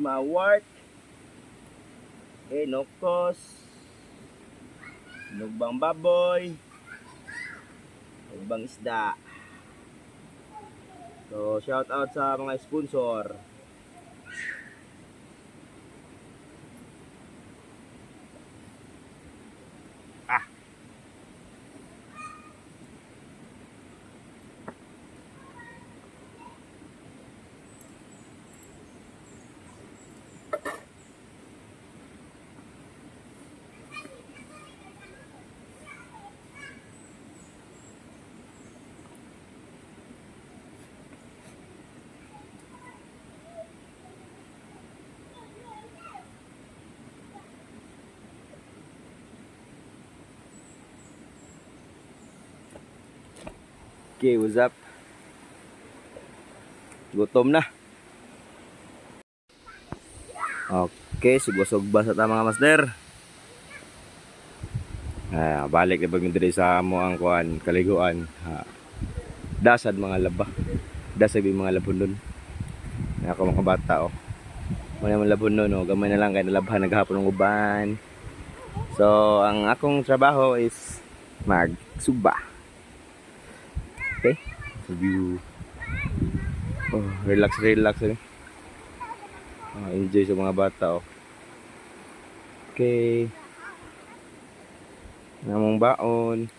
mawart. Okay, nokos. Nugbang baboy. Nugbang isda. So, shout out sa mga sponsor. Ah. Okay, what's up? Gutom na. Okay, sugba-sugba sa ta mga master. Ah, balik na pag diri sa amo ang kuan, kaliguan. Ha. Dasad mga laba. Dasad yung mga labon doon. Ako mga bata oh. Muna mga labon doon oh. Gamay na lang kay nalabhan naghapon ng uban. So, ang akong trabaho is magsugba. Okay? So, view. Oh, relax, relax. Eh. Ah, enjoy sa mga bata, oh. Okay. Namong baon.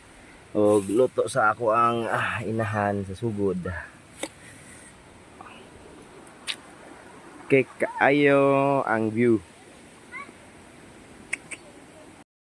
O luto sa ako ang ah, inahan sa sugod. Okay, kaayo ang view.